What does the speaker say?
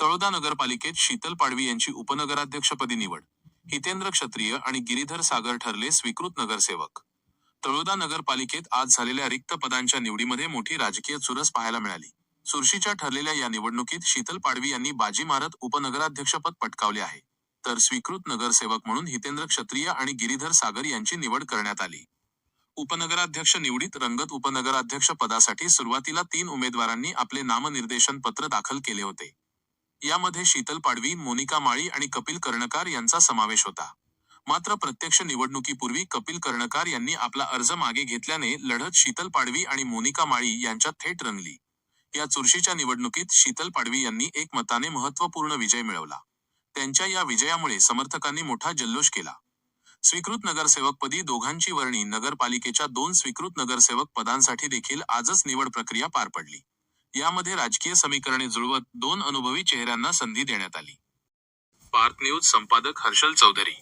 तळोदा नगरपालिकेत शीतल पाडवी यांची उपनगराध्यक्षपदी निवड. हितेंद्र क्षत्रिय आणि गिरीधर सागर ठरले स्वीकृत नगरसेवक. तळोदा नगरपालिकेत आज झालेल्या रिक्त पदांच्या निवडीमध्ये मोठी राजकीय चुरस पाहायला मिळाली. चुरशीच्या ठरलेल्या या निवडणुकीत शीतल पाडवी यांनी बाजी मारत उपनगराध्यक्षपद पटकावले आहे. तर स्वीकृत नगरसेवक म्हणून हितेंद्र क्षत्रिय आणि गिरीधर सागर यांची निवड करण्यात आली. उपनगराध्यक्ष निवडीत रंगत उपनगराध्यक्ष पदासाठी सुरुवातीला तीन उमेदवारांनी आपले नामनिर्देशन पत्र दाखल केले होते. यामध्ये शीतल पाडवी मोनिका माळी आणि कपिल कर्णकार यांचा समावेश होता. मात्र प्रत्यक्ष निवडणुकीपूर्वी कपिल कर्णकार यांनी आपला अर्ज मागे घेतल्याने लढत शीतल पाडवी आणि मोनिका माळी यांच्यात थेट रंगली. या चुरशीच्या निवडणुकीत शीतल पाडवी यांनी एक मताने महत्त्वपूर्ण विजय मिळवला. त्यांच्या या विजयामुळे समर्थकांनी मोठा जल्लोष केला. स्वीकृत नगरसेवकपदी दोघांची वर्णी नगरपालिकेच्या दोन स्वीकृत नगरसेवक पदांसाठी देखील आजच निवड प्रक्रिया पार पडली. यामध्ये राजकीय समीकरणे जुळवत दोन अनुभवी चेहऱ्यांना संधी देण्यात आली. पार्क न्यूज संपादक हर्षल चौधरी.